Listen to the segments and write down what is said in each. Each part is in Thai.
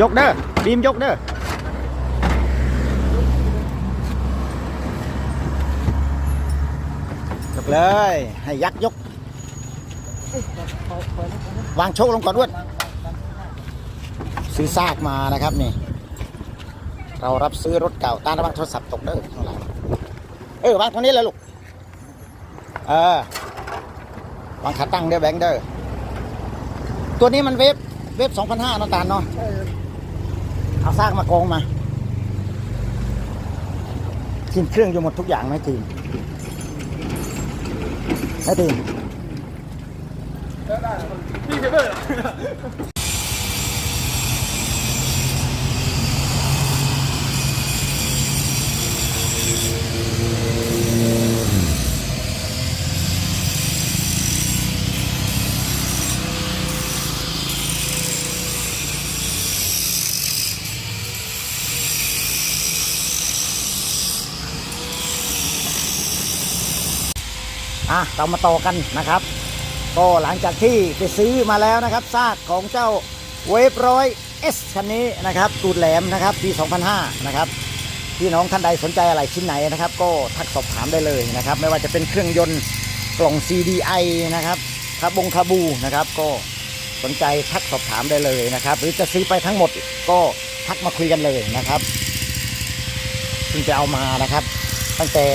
ยกเด้อบีมยกเด้อเลย ให้ยักยก วางโชคลงก่อนด้วยซื้อซากมานะครับนี่ เรารับซื้อรถเก่าตาระวังโทรศัพท์ตกเด้อข้างหลังเออวางตรงนี้เลยลูก เออ วางขาตั้งเด้อแบงค์เด้อ ตัวนี้มันเวฟเวฟสองพันห้าน้ตาลเนาะ เอาซากมากองมาทีมเครื่องอยู่หมดทุกอย่างไหมทีมไหมทีมได้ได้พี่เซเบอร์ อะเรามาต่อกันนะครับ ก็หลังจากที่ไปซื้อมาแล้วนะครับซากของเจ้าเวฟร้อยเอสคันนี้นะครับตูดแหลมนะครับปี 2005 นะครับพี่น้องท่านใดสนใจอะไรชิ้นไหนนะครับ ก็ทักสอบถามได้เลยนะครับ ไม่ว่าจะเป็นเครื่องยนต์กล่อง CDI นะครับคาบงคาบูนะครับ ก็สนใจทักสอบถามได้เลยนะครับ หรือจะซื้อไปทั้งหมดก็ทักมาคุยกันเลยนะครับเพิ่งไปเอามานะครับ ตั้งแต่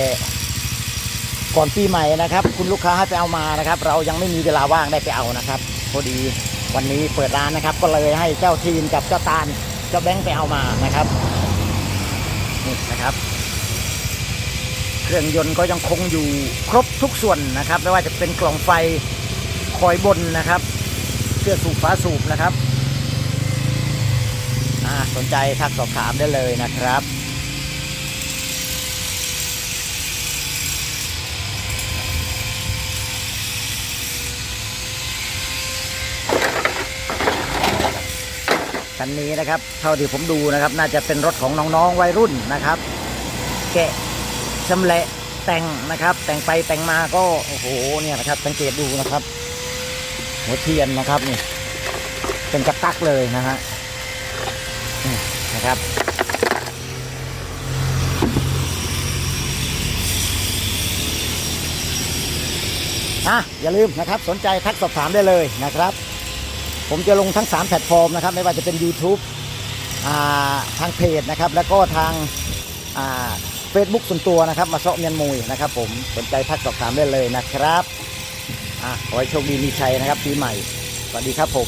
ก่อนปีใหม่นะครับ คุณลูกค้าให้ไปเอามานะครับ เรายังไม่มีเวลาว่างได้ไปเอานะครับพอดีวันนี้เปิดร้านนะครับ ก็เลยให้เจ้าทีนกับเจ้าตาลเจ้าแบงค์ไปเอามานะครับนี่นะครับ เครื่องยนต์ก็ยังคงอยู่ครบทุกส่วนนะครับ ไม่ว่าจะเป็นกล่องไฟคอยบนนะครับเสื้อสูบฟ้าสูบนะครับอ่าสนใจทักสอบถามได้เลยนะครับ คันนี้นะครับ เท่าที่ผมดูนะครับ น่าจะเป็นรถของน้องๆวัยรุ่นนะครับ แกะชำแหละแต่งนะครับ แต่งไปแต่งมาก็โอ้โหเนี่ยนะครับ สังเกตดูนะครับ หัวเทียนนะครับนี่เป็นกระตักเลยนะฮะนี่นะครับอะอย่าลืมนะครับ สนใจทักสอบถามได้เลยนะครับ ผมจะลงทั้ง 3 แพลตฟอร์มนะครับ ไม่ว่าจะเป็น YouTube าทางเพจนะครับ แล้วก็ทางเฟซบุ๊กส่วนตัวนะครับ มาเซาะเมียนมุยนะครับ ผมสนใจทักสอบถามได้เลยนะครับอขอให้โชคดีมีชัยนะครับปีใหม่สวัสดีครับผม